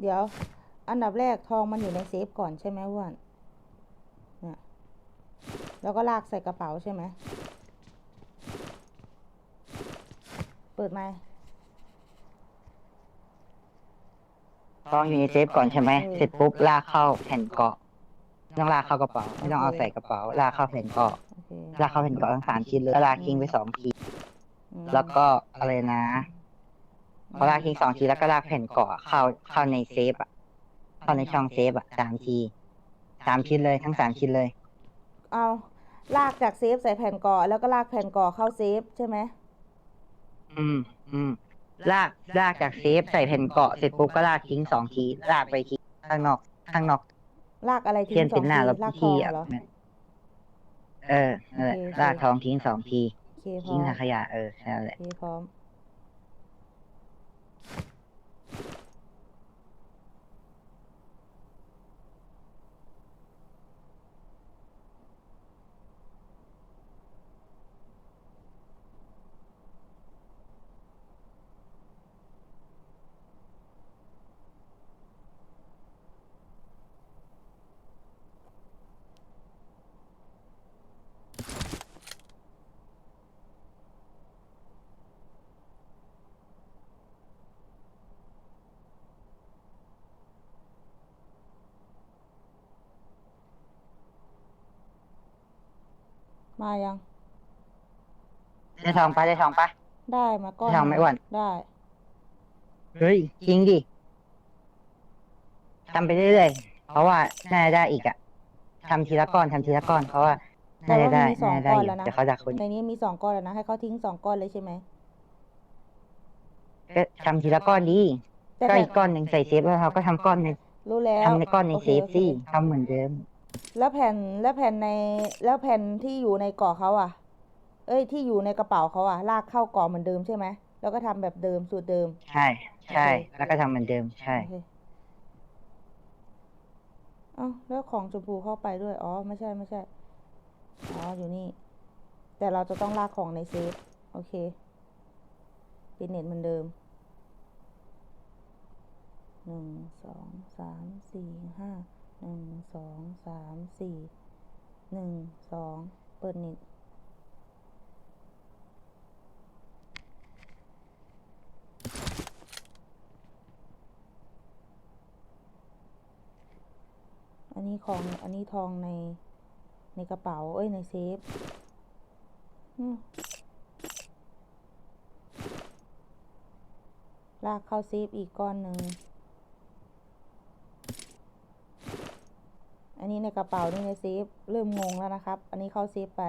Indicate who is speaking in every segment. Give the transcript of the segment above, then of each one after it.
Speaker 1: เดี๋ยว อันดับแรกทองมันอยู่ในเซฟก่อนใช่ไหมอ้วนเนี่ยแล้วก็ลากใส่กระเป๋าใช่ไหม เปิดไหมค์
Speaker 2: ทองอยู่ในเซฟก่อนใช่ไหม
Speaker 1: เออ
Speaker 2: เสร็จปุ๊บลากเข้าแผ่นเกาะไม่ต้องลากเข้ากระเป๋า ไม่ต้องเอาใส่กระเป๋า ลากเข้าแผ่นเกาะ
Speaker 1: โอเค
Speaker 2: ลากเข้าแผ่นเกาะทั้งสามชิ้นเลยแล้วลากทิ้งไปสองที
Speaker 1: อืม
Speaker 2: แล้วก็อะไรนะพอลากทิ้งสองทีแล้วก็ลากแผ่นเกาะเข้าเข้าในเซฟอะเข้าในช่องเซฟอะสามทีสามชิ้นเลยทั้งสามชิ้นเลย
Speaker 1: เอาลากจากเซฟใส่แผ่นก่อแล้วก็ลากแผ่นก่อเข้าเซฟใช่ไหม
Speaker 2: อืมอืมลากลากจากเซฟใส่แผ่นเกาะเสร็จปุ๊บก็ลากทิ้งสองทีลากไปทิ้งข้างนอกข้างนอก
Speaker 1: ลากอะไร
Speaker 2: เที
Speaker 1: ทิ้
Speaker 2: ยน
Speaker 1: งสอ
Speaker 2: เป็น
Speaker 1: ง
Speaker 2: หน้า
Speaker 1: ที
Speaker 2: แล้ว
Speaker 1: ลากท
Speaker 2: ที
Speaker 1: อง
Speaker 2: อะ
Speaker 1: เหรอ
Speaker 2: เออนั่นแหละ
Speaker 1: โอเค
Speaker 2: ลากทองทิ้งสองที
Speaker 1: โอเค พร้
Speaker 2: ทิ้
Speaker 1: องม
Speaker 2: ถังขยะเออนั่นแห
Speaker 1: โอ
Speaker 2: ละ
Speaker 1: เคพร้อม มายัง
Speaker 2: ได้ทองปะได้ทองปะ
Speaker 1: ได้มาก้อน
Speaker 2: ทำไหม
Speaker 1: นึ่
Speaker 2: อ้วน
Speaker 1: ได้
Speaker 2: เฮ้ยจริงดิทำไปเรื่อยๆเพราะว่าน่าจะได้อีกอะทำทีละก้อนทำทีละก้อนเพราะว่า
Speaker 1: แต่
Speaker 2: น่าจะ
Speaker 1: ว่า
Speaker 2: ได้
Speaker 1: มีสอง
Speaker 2: น่าจะได้
Speaker 1: ก้อน
Speaker 2: อยู่
Speaker 1: แล้วนะ
Speaker 2: แต่เขาจะคน
Speaker 1: ในนี้มีสองก้อนแล้วนะ ให้เขาทิ้งสองก้อนเลยใช่ไหม
Speaker 2: ก็ทำทีละก้อนดี
Speaker 1: แต่
Speaker 2: ก็
Speaker 1: แผ่
Speaker 2: อีกก้อนหนึ่งใส่เซฟแล้วเราก็ทำก้อนใน
Speaker 1: รู้แล้ว
Speaker 2: ทำในก้อนใน
Speaker 1: โอ
Speaker 2: เซ
Speaker 1: ค
Speaker 2: ฟ
Speaker 1: โอค
Speaker 2: สิทำเหมือนเดิม
Speaker 1: แล้วแผ่นแล้วแผ่นในแล้วแผ่นที่อยู่ในเกาะเขาอะ เอ้ยที่อยู่ในกระเป๋าเขาอะลากเข้าเกาะเหมือนเดิมใช่ไหมแล้วก็ทำแบบเดิมสูตรเดิม
Speaker 2: ใช่ ใช่
Speaker 1: โอเค
Speaker 2: แล้วก็ทำเหมือนเดิม ใช่
Speaker 1: โอเคเอ้าแล้วของชมพูเข้าไปด้วย อ๋อ ไม่ใช่ไม่ใช่ อ๋อ อยู่นี่ แต่เราจะต้องลากของในเซฟ โอเคปิดเน็ตเหมือนเดิม หนึ่ง สอง สาม สี่ ห้า หนึ่งสองสามสี่หนึ่งสองเปิดเน็ตอันนี้ของอันนี้ทองในในกระเป๋า เอ้ย ในเซฟลากเข้าเซฟอีกก้อนหนึ่ง นนี้ในกระเป๋านี่ในเซฟเริ่มงงแล้วนะครับ อันนี้เข้าเซฟไป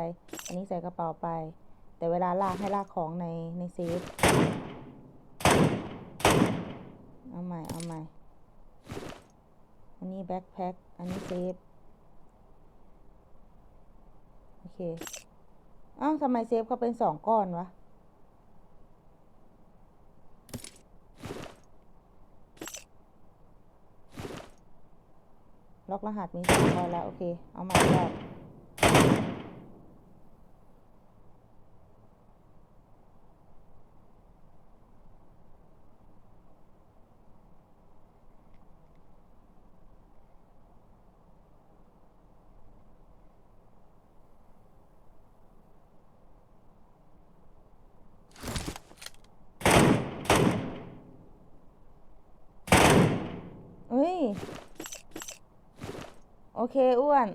Speaker 1: อันนี้ใส่กระเป๋าไป แต่เวลาลากให้ลากของในในเซฟเอาใหม่เอาใหม่ อันนี้แบ็คแพ็ค อันนี้เซฟโอเคอ้าวทำไมเซฟเขาเป็นสองก้อนวะ ล็อกรหัสมีสองก้อนแล้ว โอเค เอาใหม่อีกรอบเฮ้ย โอเคอ้วน